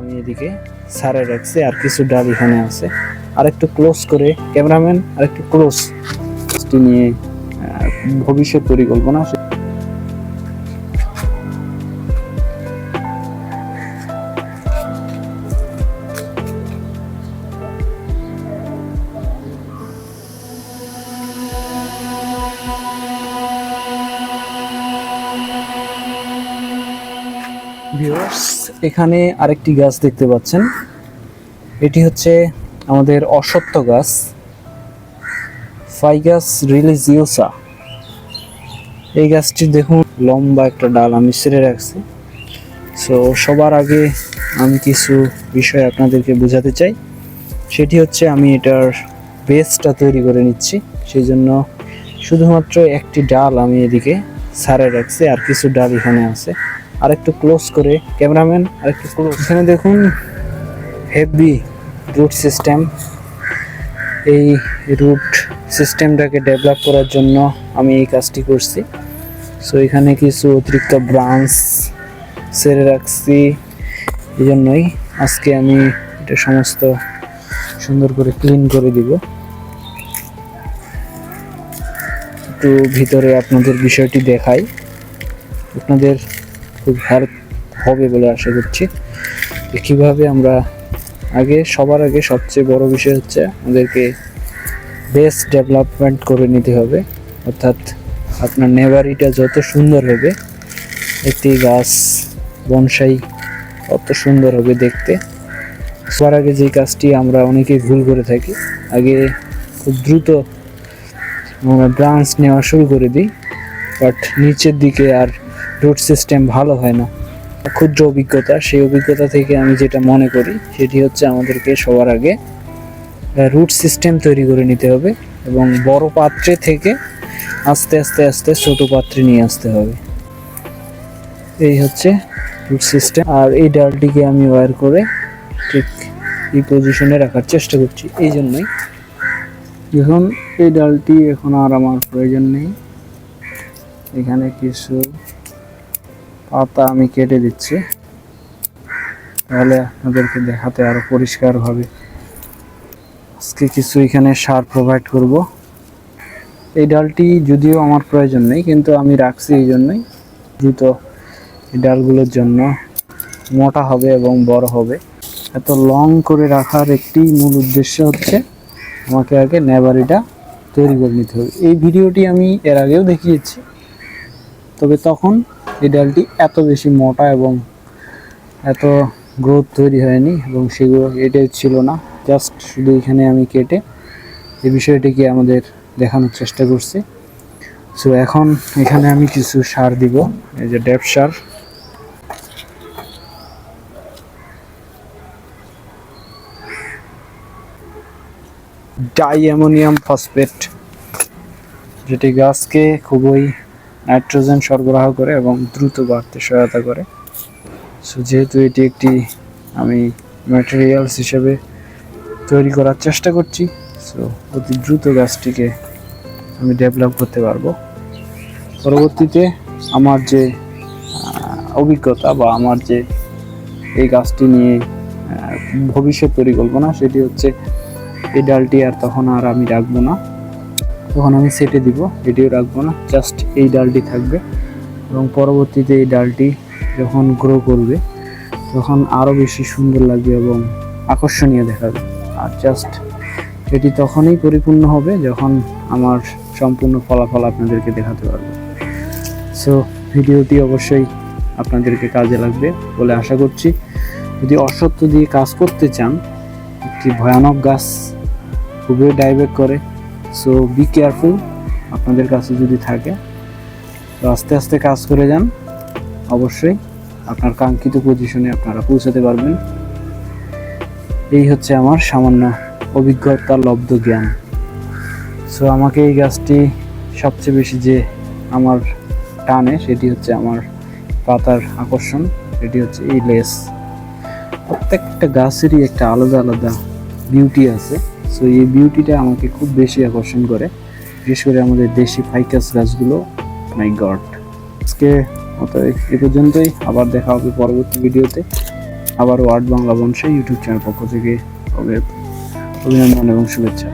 আমি এদিকে সারে রাখছি আর কিছু ডাল এখানে আছে। আর একটু ক্লোজ করে ক্যামেরাম্যান আর একটু ক্লোজ নিয়ে ভবিষ্যৎ পরিকল্পনা। ভিউয়ার্স এখানে আরেকটি গাছ দেখতে পাচ্ছেন। এটি হচ্ছে আমাদের অসত্য গাছ ফাইগাস রিলিজিওসা এই গাছটি দেখুন, লম্বা একটা ডাল, আমি সেরে রাখছি। সো সবার আগে আমি কিছু বিষয় আপনাদেরকে বোঝাতে চাই। সেটি হচ্ছে আমি এটার বেসটা তৈরি করে নিচ্ছি। সেই জন্য শুধুমাত্র একটি ডাল আমি এদিকে সারে রাখছি, আর কিছু ডাল এখানে আছে। আর একটু ক্লোজ করে ক্যামেরাম্যান আর একটু ক্লোজ এখানে দেখুন হেভি রুট সিস্টেম এই রুট সিস্টেমটাকে ডেভেলপ করার জন্য আমি এই কাজটি করছি। সো এখানে কিছু অতিরিক্ত ব্রাঞ্চ সেরে রাখছি। এই জন্যই আজকে আমি এটা সমস্ত সুন্দর করে ক্লিন করে দিব। একটু ভিতরে আপনাদের বিষয়টি দেখাই। আপনাদের খুব হেল্প হবে বলে আশা করছি। কীভাবে আমরা আগে, সবার আগে সবচেয়ে বড় বিষয় হচ্ছে আমাদেরকে বেস ডেভেলপমেন্ট করে নিতে হবে। অর্থাৎ আপনার নেভারিটা যত সুন্দর হবে, একটি গাছ, বনসাই অত সুন্দর হবে দেখতে। সবার আগে যে কাজটি আমরা অনেকেই ভুল করে থাকি, আগে খুব দ্রুত আমরা ব্রাঞ্চ নেওয়া শুরু করে দিই বাট নিচের দিকে আর রুট সিস্টেম ভালো হয় না। ক্ষুদ্র অভিজ্ঞতা, সেই অভিজ্ঞতা থেকে আমি যেটা মনে করি, সেটি হচ্ছে আমাদেরকে সবার আগে রুট সিস্টেম তৈরি করে নিতে হবে এবং বড় পাত্রে থেকে আস্তে আস্তে আস্তে ছোট পাত্রে নিয়ে আসতে হবে। এই হচ্ছে রুট সিস্টেম আর এই ডালটিকে আমি ওয়ার করে ঠিক এই পজিশনে রাখার চেষ্টা করছি। এই জন্যই এখন এই ডালটি এখন আর আমার প্রয়োজন নেই। এখানে কিছু পাতা আমি কেটে দিচ্ছি। তাহলে আপনাদেরকে দেখাতে আরও পরিষ্কার হবে। আজকে কিছু এখানে সার প্রোভাইড করব। এই ডালটি যদিও আমার প্রয়োজন নেই, কিন্তু আমি রাখছি এই জন্যই। দ্রুত এই ডালগুলোর জন্য মোটা হবে এবং বড় হবে। এত লং করে রাখার একটি মূল উদ্দেশ্য হচ্ছে আমাকে আগে নেভারিটা তৈরি করে নিতে হবে। এই ভিডিওটি আমি এর আগেও দেখিয়েছি। তবে তখন এই ডালটি এত বেশি মোটা এবং এত গ্রোথ তৈরি হয়নি এবং সেগুলো এটাই ছিল না। জাস্ট শুধু এখানে আমি কেটে এই বিষয়টিকে আমাদের দেখানোর চেষ্টা করছি। সো এখন এখানে আমি কিছু সার দিব। এই যে ডেপ সার। ডাই অ্যামোনিয়াম ফসফেট, যেটি গাছকে খুবই নাইট্রোজেন সরবরাহ করে এবং দ্রুত বাড়তে সহায়তা করে। সো যেহেতু এটি একটি আমি ম্যাটেরিয়ালস হিসেবে তৈরি করার চেষ্টা করছি সো অতি দ্রুত গাছটিকে আমি ডেভেলপ করতে পারব। পরবর্তীতে আমার যে অভিজ্ঞতা বা আমার যে এই গাছটি নিয়ে ভবিষ্যৎ পরিকল্পনা, সেটি হচ্ছে এই ডালটি আর তখন আর আমি রাখব না। তখন আমি সেটে দিব, এটিও রাখব না জাস্ট এই ডালটি থাকবে। এবং পরবর্তীতে এই ডালটি যখন গ্রো করবে, তখন আরও বেশি সুন্দর লাগবে এবং আকর্ষণীয় দেখাবে। আর জাস্ট এটি তখনই পরিপূর্ণ হবে যখন আমার সম্পূর্ণ ফলাফল আপনাদেরকে দেখাতে পারব। সো ভিডিওটি অবশ্যই আপনাদেরকে কাজে লাগবে বলে আশা করছি। যদি অসত্য দিয়ে কাজ করতে চান, একটি ভয়ানক গাছ খুবই ডাইভেট করে সো বি কেয়ারফুল আপনাদের কাছে যদি থাকে, তো আস্তে আস্তে কাজ করে যান। অবশ্যই আপনার কাঙ্ক্ষিত পজিশনে আপনারা পৌঁছাতে পারবেন। এই হচ্ছে আমার সামান্য অভিজ্ঞতা লব্ধ জ্ঞান। সো আমাকে এই গাছটি সবচেয়ে বেশি যে আমার টানে, সেটি হচ্ছে আমার পাতার আকর্ষণ। সেটি হচ্ছে এই লেস। প্রত্যেকটা গাছেরই একটা আলাদা আলাদা বিউটি আছে। সো এই বিউটিটা আমাকে খুব বেশি আকর্ষণ করে, বিশেষ করে আমাদের দেশি ফাইকাস গাছগুলো। মাই গড আজকে মতো এ পর্যন্তই, আবার দেখা হবে পরবর্তী ভিডিওতে আবার ওয়ার্ড বাংলা বংশে ইউটিউব চ্যানেল পক্ষ থেকে অভিনন্দন এবং শুভেচ্ছা।